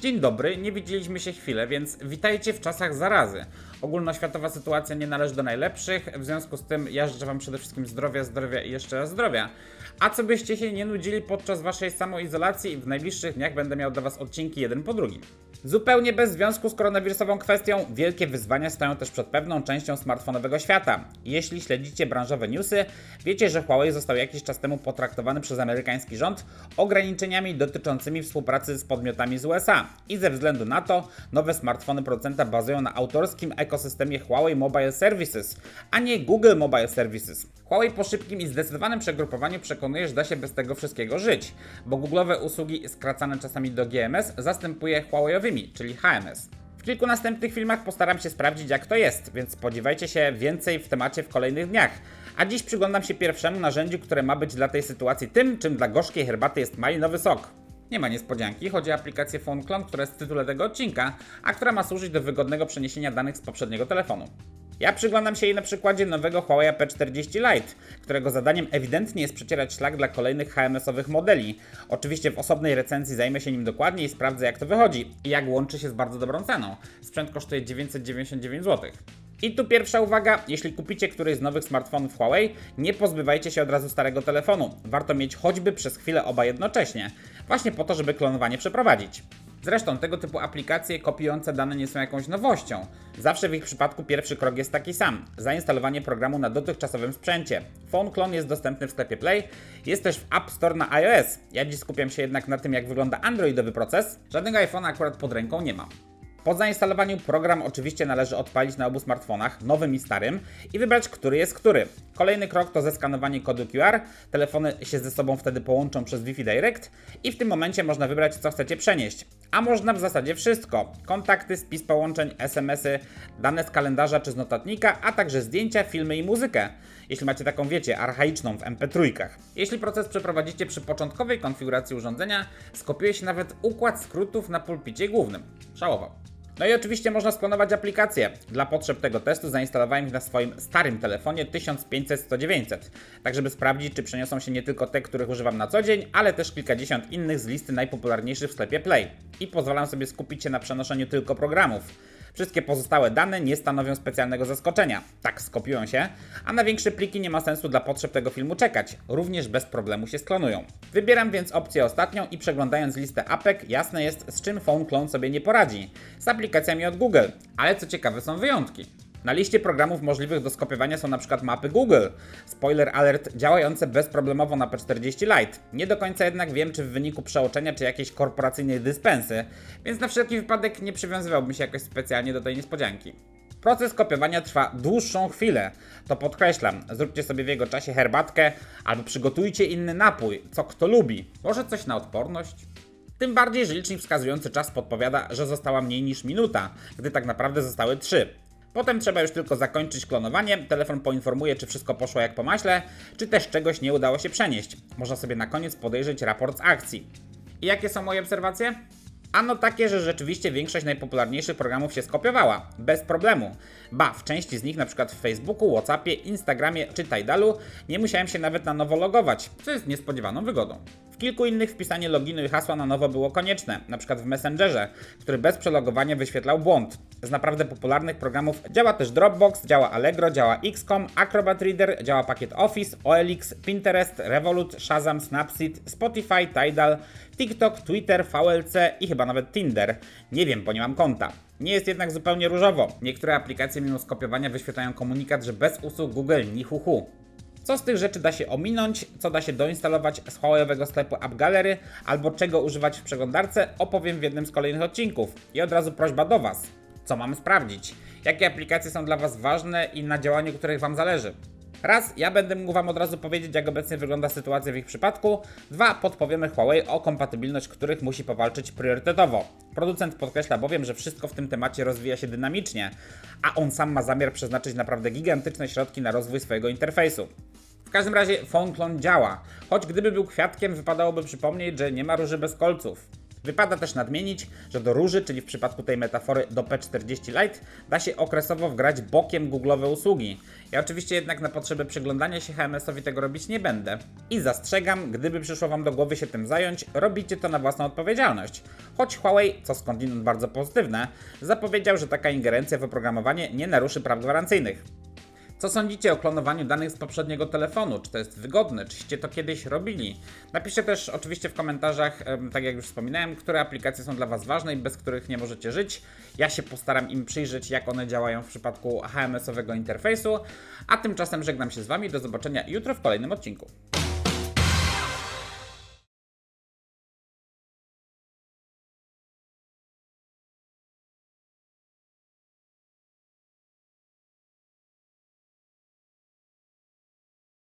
Dzień dobry, nie widzieliśmy się chwilę, więc witajcie w czasach zarazy. Ogólnoświatowa sytuacja nie należy do najlepszych, w związku z tym ja życzę Wam przede wszystkim zdrowia, zdrowia i jeszcze raz zdrowia. A co byście się nie nudzili podczas Waszej samoizolacji, w najbliższych dniach będę miał dla Was odcinki jeden po drugim. Zupełnie bez związku z koronawirusową kwestią, wielkie wyzwania stoją też przed pewną częścią smartfonowego świata. Jeśli śledzicie branżowe newsy, wiecie, że Huawei został jakiś czas temu potraktowany przez amerykański rząd ograniczeniami dotyczącymi współpracy z podmiotami z USA. I ze względu na to, nowe smartfony producenta bazują na autorskim ekosystemie Huawei Mobile Services, a nie Google Mobile Services. Huawei po szybkim i zdecydowanym przegrupowaniu przekonuje, że da się bez tego wszystkiego żyć, bo Google'owe usługi skracane czasami do GMS zastępuje Huawei'owymi, czyli HMS. W kilku następnych filmach postaram się sprawdzić jak to jest, więc spodziewajcie się więcej w temacie w kolejnych dniach. A dziś przyglądam się pierwszemu narzędziu, które ma być dla tej sytuacji tym, czym dla gorzkiej herbaty jest malinowy sok. Nie ma niespodzianki, chodzi o aplikację Phone Clone, która jest w tytule tego odcinka, a która ma służyć do wygodnego przeniesienia danych z poprzedniego telefonu. Ja przyglądam się jej na przykładzie nowego Huawei P40 Lite, którego zadaniem ewidentnie jest przecierać szlak dla kolejnych HMS-owych modeli. Oczywiście w osobnej recenzji zajmę się nim dokładniej i sprawdzę jak to wychodzi i jak łączy się z bardzo dobrą ceną. Sprzęt kosztuje 999 zł. I tu pierwsza uwaga, jeśli kupicie któryś z nowych smartfonów Huawei, nie pozbywajcie się od razu starego telefonu. Warto mieć choćby przez chwilę oba jednocześnie, właśnie po to, żeby klonowanie przeprowadzić. Zresztą tego typu aplikacje kopiujące dane nie są jakąś nowością. Zawsze w ich przypadku pierwszy krok jest taki sam: zainstalowanie programu na dotychczasowym sprzęcie. Phone Clone jest dostępny w sklepie Play, jest też w App Store na iOS. Ja dziś skupiam się jednak na tym, jak wygląda androidowy proces. Żadnego iPhone'a akurat pod ręką nie mam. Po zainstalowaniu program oczywiście należy odpalić na obu smartfonach, nowym i starym, i wybrać, który jest który. Kolejny krok to zeskanowanie kodu QR, telefony się ze sobą wtedy połączą przez Wi-Fi Direct i w tym momencie można wybrać, co chcecie przenieść. A można w zasadzie wszystko: kontakty, spis połączeń, SMS-y, dane z kalendarza czy z notatnika, a także zdjęcia, filmy i muzykę. Jeśli macie taką, wiecie, archaiczną w MP3. Jeśli proces przeprowadzicie przy początkowej konfiguracji urządzenia, skopiuje się nawet układ skrótów na pulpicie głównym. Szałował. No i oczywiście można sklonować aplikacje. Dla potrzeb tego testu zainstalowałem ich na swoim starym telefonie 1500-100-900, tak żeby sprawdzić, czy przeniosą się nie tylko te, których używam na co dzień, ale też kilkadziesiąt innych z listy najpopularniejszych w sklepie Play. I pozwalam sobie skupić się na przenoszeniu tylko programów. Wszystkie pozostałe dane nie stanowią specjalnego zaskoczenia. Tak, skopiują się, a na większe pliki nie ma sensu dla potrzeb tego filmu czekać. Również bez problemu się sklonują. Wybieram więc opcję ostatnią i przeglądając listę apek, jasne jest z czym Phone Clone sobie nie poradzi. Z aplikacjami od Google. Ale co ciekawe są wyjątki. Na liście programów możliwych do skopiowania są np. mapy Google. Spoiler alert, działające bezproblemowo na P40 Lite. Nie do końca jednak wiem, czy w wyniku przeoczenia, czy jakiejś korporacyjnej dyspensy, więc na wszelki wypadek nie przywiązywałbym się jakoś specjalnie do tej niespodzianki. Proces kopiowania trwa dłuższą chwilę. To podkreślam, zróbcie sobie w jego czasie herbatkę albo przygotujcie inny napój, co kto lubi. Może coś na odporność? Tym bardziej, że licznik wskazujący czas podpowiada, że została mniej niż minuta, gdy tak naprawdę zostały 3. Potem trzeba już tylko zakończyć klonowanie, telefon poinformuje, czy wszystko poszło jak po maśle, czy też czegoś nie udało się przenieść. Można sobie na koniec podejrzeć raport z akcji. I jakie są moje obserwacje? Ano takie, że rzeczywiście większość najpopularniejszych programów się skopiowała, bez problemu. Ba, w części z nich, np. w Facebooku, Whatsappie, Instagramie czy Tidalu, nie musiałem się nawet na nowo logować, co jest niespodziewaną wygodą. W kilku innych wpisanie loginu i hasła na nowo było konieczne, np. w Messengerze, który bez przelogowania wyświetlał błąd. Z naprawdę popularnych programów działa też Dropbox, działa Allegro, działa XCOM, Acrobat Reader, działa pakiet Office, OLX, Pinterest, Revolut, Shazam, Snapseed, Spotify, Tidal, TikTok, Twitter, VLC i chyba nawet Tinder. Nie wiem, bo nie mam konta. Nie jest jednak zupełnie różowo. Niektóre aplikacje mimo skopiowania wyświetlają komunikat, że bez usług Google ni hu hu. Co z tych rzeczy da się ominąć, co da się doinstalować z Huawei'owego sklepu App Gallery, albo czego używać w przeglądarce, opowiem w jednym z kolejnych odcinków. I od razu prośba do Was. Co mamy sprawdzić? Jakie aplikacje są dla Was ważne i na działaniu których Wam zależy? Raz, ja będę mógł Wam od razu powiedzieć, jak obecnie wygląda sytuacja w ich przypadku. Dwa, podpowiemy Huawei o kompatybilność których musi powalczyć priorytetowo. Producent podkreśla bowiem, że wszystko w tym temacie rozwija się dynamicznie, a on sam ma zamiar przeznaczyć naprawdę gigantyczne środki na rozwój swojego interfejsu. W każdym razie Phone Clone działa, choć gdyby był kwiatkiem, wypadałoby przypomnieć, że nie ma róży bez kolców. Wypada też nadmienić, że do róży, czyli w przypadku tej metafory do P40 Lite, da się okresowo wgrać bokiem Google'owe usługi. Ja oczywiście jednak na potrzeby przyglądania się HMS-owi tego robić nie będę. I zastrzegam, gdyby przyszło Wam do głowy się tym zająć, robicie to na własną odpowiedzialność. Choć Huawei, co skądinąd bardzo pozytywne, zapowiedział, że taka ingerencja w oprogramowanie nie naruszy praw gwarancyjnych. Co sądzicie o klonowaniu danych z poprzedniego telefonu? Czy to jest wygodne? Czyście to kiedyś robili? Napiszcie też oczywiście w komentarzach, tak jak już wspominałem, które aplikacje są dla Was ważne i bez których nie możecie żyć. Ja się postaram im przyjrzeć, jak one działają w przypadku HMS-owego interfejsu. A tymczasem żegnam się z Wami. Do zobaczenia jutro w kolejnym odcinku.